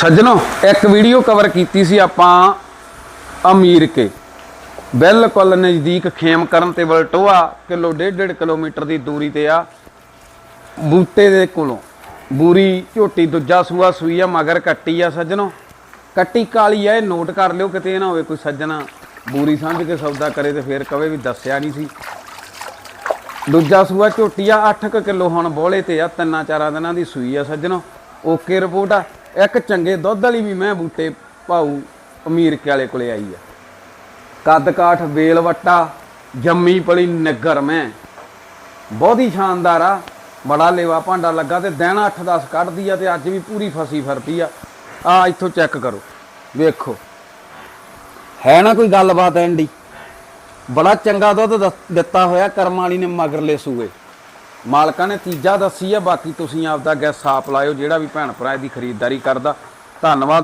ਸੱਜਣੋ, ਇੱਕ video cover ਕੀਤੀ ਸੀ ਆਪਾਂ ਅਮੀਰ ਕੇ। ਬਿਲਕੁਲ ਨਜ਼ਦੀਕ ਖੇਮ ਕਰਨ ਤੇ ਵਲਟੋਆ, ਕਿਲੋ ਡੇਢ ਡੇਢ ਕਿਲੋਮੀਟਰ ਦੀ ਦੂਰੀ ਤੇ ਆ। ਬੂਟੇ ਦੇ ਕੋਲੋਂ। ਬੂਰੀ ਝੋਟੀ ਦੂਜਾ ਸੂਆ ਸੂਈ ਆ, ਮਗਰ ਕੱਟੀ ਆ ਸੱਜਣੋ। ਕੱਟੀ ਕਾਲੀ ਆ, ਇਹ ਨੋਟ ਕਰ ਲਿਓ, ਕਿਤੇ ਇਹ ਨਾ ਹੋਵੇ ਕੋਈ ਸੱਜਣਾ ਬੂਰੀ ਸਮਝ ਕੇ ਸੌਦਾ ਕਰੇ ਤੇ ਫੇਰ ਕਵੇ ਵੀ ਦੱਸਿਆ ਨਹੀਂ ਸੀ। ਦੂਜਾ ਸੂਆ ਝੋਟੀ ਆ 8 ਕਿਲੋ ਹੁਣ ਬੋਲੇ ਤੇ ਆ, ਤਿੰਨਾਂ ਚਾਰਾਂ ਦਿਨਾਂ ਦੀ ਸੂਈ ਆ ਸੱਜਣੋ। ਓਕੇ ਰਿਪੋਰਟ ਆ। ਇੱਕ ਚੰਗੇ ਦੁੱਧ ਵਾਲੀ ਵੀ ਮੈਂ ਬੂਟੇ ਭਾਊ ਅਮੀਰ ਕੇ ਵਾਲੇ ਕੋਲੇ ਆਈ ਆ। ਕੱਦ ਕਾਠ ਵੇਲ ਵੱਟਾ, ਜੰਮੀ ਪਲੀ ਨਗਰ ਮੈਂ। ਬਹੁਤ ਹੀ ਸ਼ਾਨਦਾਰ ਆ, ਬੜਾ ਲੇਵਾ ਭਾਂਡਾ ਲੱਗਾ ਤੇ ਦਿਨ 8-10 ਕੱਢਦੀ ਆ ਤੇ ਅੱਜ ਵੀ ਪੂਰੀ ਫਸੀ ਫਰਪੀ ਆ। ਆ ਇੱਥੋਂ ਚੈੱਕ ਕਰੋ, ਵੇਖੋ। ਹੈ ਨਾ ਕੋਈ ਗੱਲਬਾਤ, ਐਂਡੀ? ਬੜਾ ਚੰਗਾ ਦੁੱਧ ਦਿੱਤਾ ਹੋਇਆ ਕਰਮ ਵਾਲੀ ਨੇ ਮਗਰਲੇ ਸੂਏ। ਮਾਲਕਾਂ ਨੇ ਤੀਜਾ ਦੱਸੀ ਆ, ਬਾਕੀ ਤੁਸੀਂ ਆਪਦਾ ਗੈਸ ਸਾਪ ਲਾਇਓ, ਜਿਹੜਾ ਵੀ ਭੈਣ ਭਰਾ ਇਹਦੀ ਖਰੀਦਦਾਰੀ ਕਰਦਾ। ਧੰਨਵਾਦ।